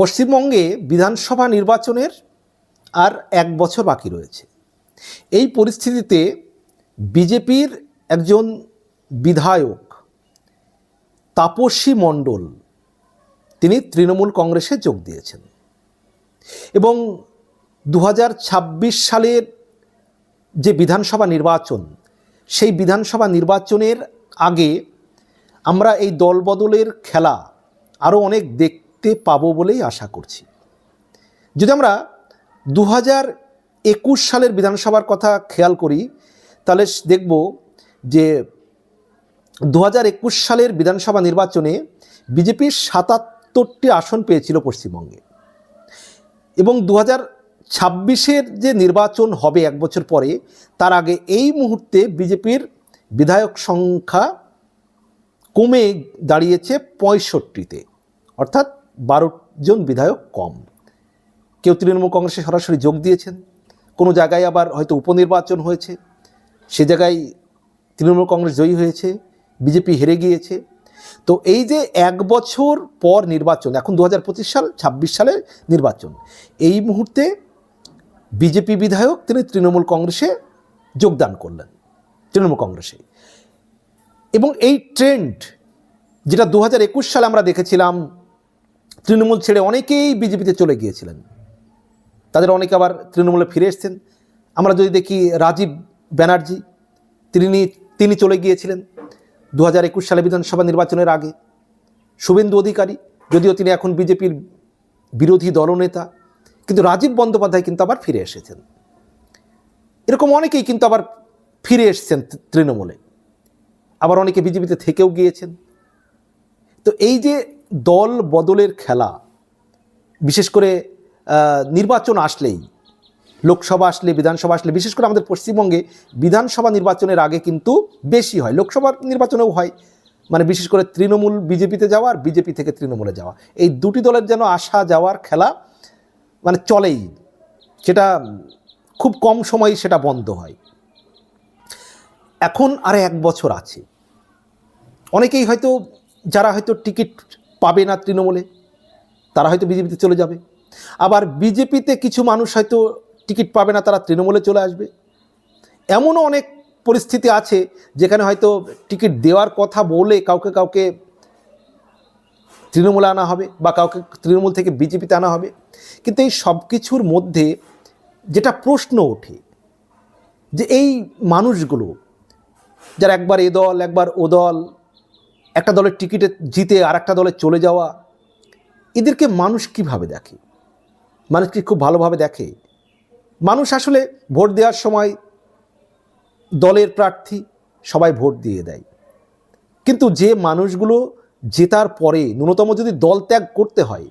পশ্চিমবঙ্গে বিধানসভা নির্বাচনের আর এক বছর বাকি রয়েছে। এই পরিস্থিতিতে বিজেপির একজন বিধায়ক তাপসী মণ্ডল, তিনি তৃণমূল কংগ্রেসে যোগ দিয়েছেন এবং দু হাজার ছাব্বিশ সালের যে বিধানসভা নির্বাচন, সেই বিধানসভা নির্বাচনের আগে আমরা এই দলবদলের খেলা আরও অনেক দেখতে পাবো বলেই আশা করছি। যদি আমরা দু একুশ সালের বিধানসভার কথা খেয়াল করি, তাহলে দেখব যে দু একুশ সালের বিধানসভা নির্বাচনে বিজেপির সাতাত্তরটি আসন পেয়েছিল পশ্চিমবঙ্গে এবং দু ছাব্বিশের যে নির্বাচন হবে এক বছর পরে, তার আগে এই মুহূর্তে বিজেপির বিধায়ক সংখ্যা কমে দাঁড়িয়েছে পঁয়ষট্টিতে। অর্থাৎ বারো জন বিধায়ক কম। কেউ তৃণমূল কংগ্রেসে সরাসরি যোগ দিয়েছেন। কোনো জায়গায় আবার হয়তো উপনির্বাচন হয়েছে। সে জায়গায় তৃণমূল কংগ্রেস জয়ী হয়েছে, বিজেপি হেরে গিয়েছে। তো এই যে এক বছর পর নির্বাচন, এখন দু হাজার পঁচিশ সাল, ছাব্বিশ সালের নির্বাচন, এই মুহূর্তে বিজেপি বিধায়ক তিনি তৃণমূল কংগ্রেসে যোগদান করলেন, তৃণমূল কংগ্রেসে। এবং এই ট্রেন্ড, যেটা দু হাজার একুশ সালে আমরা দেখেছিলাম তৃণমূল ছেড়ে অনেকেই বিজেপিতে চলে গিয়েছিলেন। তাদের অনেকে আবার তৃণমূলে ফিরে এসছেন। আমরা যদি দেখি রাজীব ব্যানার্জি, তিনি তিনি চলে গিয়েছিলেন দু হাজার একুশ সালে বিধানসভা নির্বাচনের আগে। শুভেন্দু অধিকারী, যদিও তিনি এখন বিজেপির বিরোধী দলনেতা, কিন্তু রাজীব বন্দ্যোপাধ্যায় কিন্তু আবার ফিরে এসেছেন। এরকম অনেকেই কিন্তু আবার ফিরে এসছেন তৃণমূলে। আবার অনেকে বিজেপিতে থেকেও গিয়েছেন। তো এই যে দল বদলের খেলা, বিশেষ করে নির্বাচন আসলেই, লোকসভা আসলে, বিধানসভা আসলে, বিশেষ করে আমাদের পশ্চিমবঙ্গে বিধানসভা নির্বাচনের আগে কিন্তু বেশি হয়, লোকসভা নির্বাচনেও হয়। মানে বিশেষ করে তৃণমূল বিজেপিতে যাওয়া আর বিজেপি থেকে তৃণমূলে যাওয়া। এই দুটি দলের যেন আসা যাওয়ার খেলা মানে চলেই, সেটা খুব কম সময়ে সেটা বন্ধ হয়। এখন আর এক বছর আছে। অনেকেই হয়তো, যারা হয়তো টিকিট পাবে না তৃণমূলে, তারা হয়তো বিজেপিতে চলে যাবে। আবার বিজেপিতে কিছু মানুষ হয়তো টিকিট পাবে না, তারা তৃণমূলে চলে আসবে। এমনও অনেক পরিস্থিতি আছে যেখানে হয়তো টিকিট দেওয়ার কথা বলে কাউকে কাউকে তৃণমূলে আনা হবে বা কাউকে তৃণমূল থেকে বিজেপিতে আনা হবে। কিন্তু এই সব কিছুর মধ্যে যেটা প্রশ্ন ওঠে, যে এই মানুষগুলো, যারা একবার এ দল, একবার ও দল একটা দলের টিকিটে জিতে আর একটা দলে চলে যাওয়া, এদেরকে মানুষ কীভাবে দেখে? মানুষ কি খুব ভালোভাবে দেখে? মানুষ আসলে ভোট দেওয়ার সময় দলের প্রার্থী সবাই ভোট দিয়ে দেয়। কিন্তু যে মানুষগুলো জেতার পরে ন্যূনতম যদি দল ত্যাগ করতে হয়,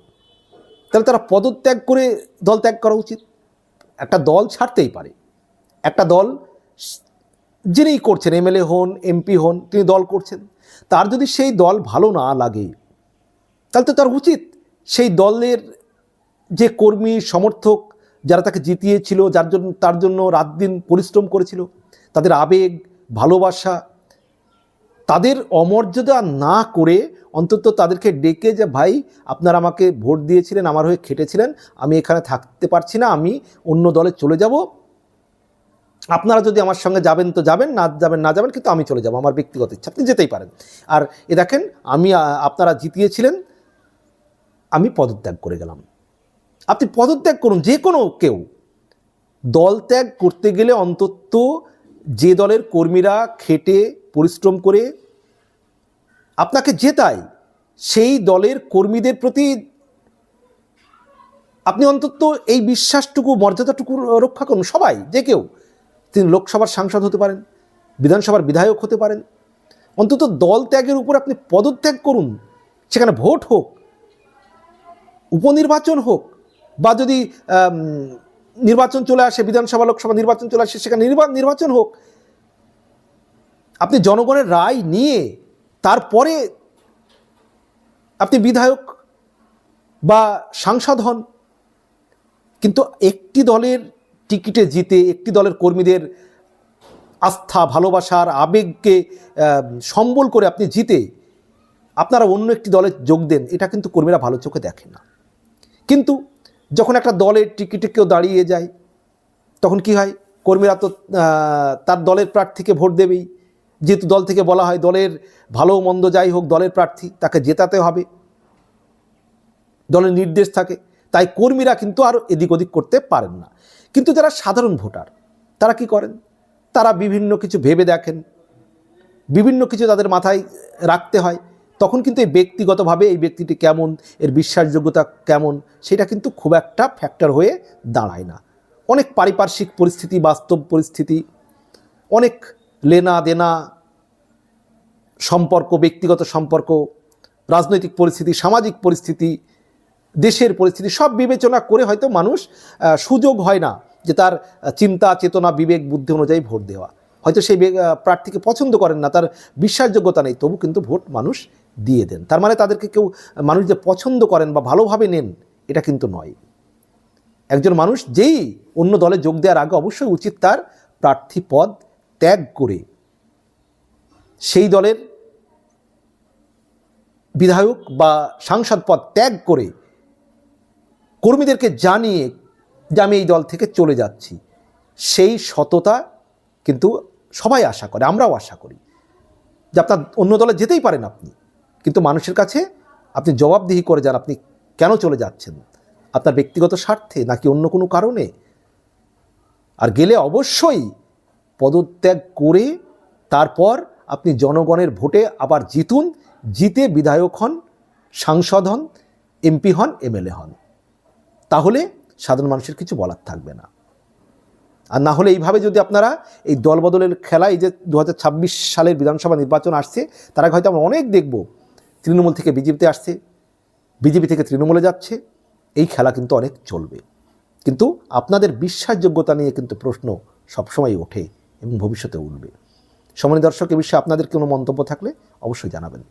তাহলে তারা পদত্যাগ করে দল ত্যাগ করা উচিত। একটা দল ছাড়তেই পারে। একটা দল যিনি করছেন, এমএলএ হন, এমপি হন, তিনি দল করছেন, তার যদি সেই দল ভালো না লাগে, তাহলে তো তার উচিত সেই দলের যে কর্মী, সমর্থক যারা তাকে জিতিয়েছিল, যার জন্য, তার জন্য রাত দিন পরিশ্রম করেছিল, তাদের আবেগ, ভালোবাসা, তাদের অমর্যাদা না করে অন্তত তাদেরকে ডেকে যে, ভাই, আপনারা আমাকে ভোট দিয়েছিলেন, আমার হয়ে খেটেছিলেন, আমি এখানে থাকতে পারছি না, আমি অন্য দলে চলে যাব আপনারা যদি আমার সঙ্গে যাবেন তো যাবেন, না যাবেন না যাবেন, কিন্তু আমি চলে যাব, আমার ব্যক্তিগত ইচ্ছা, আপনি যেতেই পারেন। আর এ দেখেন, আমি আপনারা জিতিয়েছিলেন, আমি পদত্যাগ করে গেলাম। আপনি পদত্যাগ করুন, যে কোনো কেউ। দল ত্যাগ করতে গেলে অন্তত যে দলের কর্মীরা খেটে, পরিশ্রম করে, আপনাকে জেতায়, সেই দলের কর্মীদের প্রতি আপনি অন্তত এই বিশ্বাসটুকু, মর্যাদাটুকু রক্ষা করুন, সবাই, যে কেউ। তিনি লোকসভার সাংসদ হতে পারেন, বিধানসভার বিধায়ক হতে পারেন। অন্তত দল ত্যাগের উপর আপনি পদত্যাগ করুন, সেখানে ভোট হোক, উপনির্বাচন হোক, বা যদি নির্বাচন চলে আসে, বিধানসভা, লোকসভা নির্বাচন চলে আসে, সেখানে নির্বা- নির্বাচন হোক, আপনি জনগণের রায় নিয়ে তারপরে আপনি বিধায়ক বা সাংসদ হন। কিন্তু একটি দলের টিকিটে জিতে একটি দলের কর্মীদের আস্থা, ভালোবাসার আবেগকে সম্বল করে আপনি জিতে আপনারা অন্য একটি দলে যোগ দেন, এটা কিন্তু কর্মীরা ভালো চোখে দেখে না। কিন্তু যখন একটা দলের টিকিটে কেউ দাঁড়িয়ে যায়, তখন কি হয়? কর্মীরা তো তার দলের প্রার্থীকে ভোট দেবেই। যেহেতু দল থেকে বলা হয় দলের ভালো মন্দ যাই হোক, দলের প্রার্থী, তাকে জেতাতে হবে। দলের নির্দেশ থাকে। তাই কর্মীরা কিন্তু আর এদিক ওদিক করতে পারেন না। কিন্তু যারা সাধারণ ভোটার, তারা কি করেন? তারা বিভিন্ন কিছু ভেবে দেখেন। বিভিন্ন কিছু তাদের মাথায় রাখতে হয়। তখন কিন্তু এই ব্যক্তিগতভাবে এই ব্যক্তিটি কেমন, এর বিশ্বাসযোগ্যতা কেমন, সেটা কিন্তু খুব একটা ফ্যাক্টর হয়ে দাঁড়ায় না। অনেক পারিপার্শ্বিক পরিস্থিতি, বাস্তব পরিস্থিতি, অনেক লেনা দেনা, সম্পর্ক, ব্যক্তিগত সম্পর্ক, রাজনৈতিক পরিস্থিতি, সামাজিক পরিস্থিতি দেশের পরিস্থিতি সব বিবেচনা করে হয়তো মানুষ সুযোগ হয় না যে তার চিন্তা, চেতনা, বিবেক, বুদ্ধি অনুযায়ী ভোট দেওয়া। হয়তো সেই প্রার্থীকে পছন্দ করেন না, তার বিশ্বাসযোগ্যতা নেই, তবু কিন্তু ভোট মানুষ দিয়ে দেন। তার মানে তাদেরকে কেউ, মানুষ যে পছন্দ করেন বা ভালোভাবে নেন, এটা কিন্তু নয়। একজন মানুষ যেই অন্য দলে যোগ দেওয়ার আগে অবশ্যই উচিত তার প্রার্থী পদ ত্যাগ করে, সেই দলের বিধায়ক বা সাংসদ পদ ত্যাগ করে কর্মীদেরকে জানিয়ে যে আমি এই দল থেকে চলে যাচ্ছি, সেই সততা কিন্তু সবাই আশা করে, আমরাও আশা করি। যে আপনার অন্য দলে যেতেই পারেন আপনি, কিন্তু মানুষের কাছে আপনি জবাবদিহি করে যান আপনি কেন চলে যাচ্ছেন। আপনার ব্যক্তিগত স্বার্থে নাকি অন্য কোনো কারণে? আর গেলে অবশ্যই পদত্যাগ করে তারপর আপনি জনগণের ভোটে আবার জিতুন, জিতে বিধায়ক হন, সাংসদ হন, এমপি হন, এমএলএ হন। তাহলে সাধারণ মানুষের কিছু বলার থাকবে না। আর না হলে এইভাবে যদি আপনারা এই দলবদলের খেলা এই যে দু হাজার ছাব্বিশ সালের বিধানসভা নির্বাচন আসছে, তারা হয়তো আমরা অনেক দেখব তৃণমূল থেকে বিজেপিতে আসছে, বিজেপি থেকে তৃণমূলে যাচ্ছে, এই খেলা কিন্তু অনেক চলবে। কিন্তু আপনাদের বিশ্বাসযোগ্যতা নিয়ে কিন্তু প্রশ্ন সবসময় ওঠে এবং ভবিষ্যতে উঠবে। সময় দর্শক, এ বিষয়ে আপনাদের কোনো মন্তব্য থাকলে অবশ্যই জানাবেন।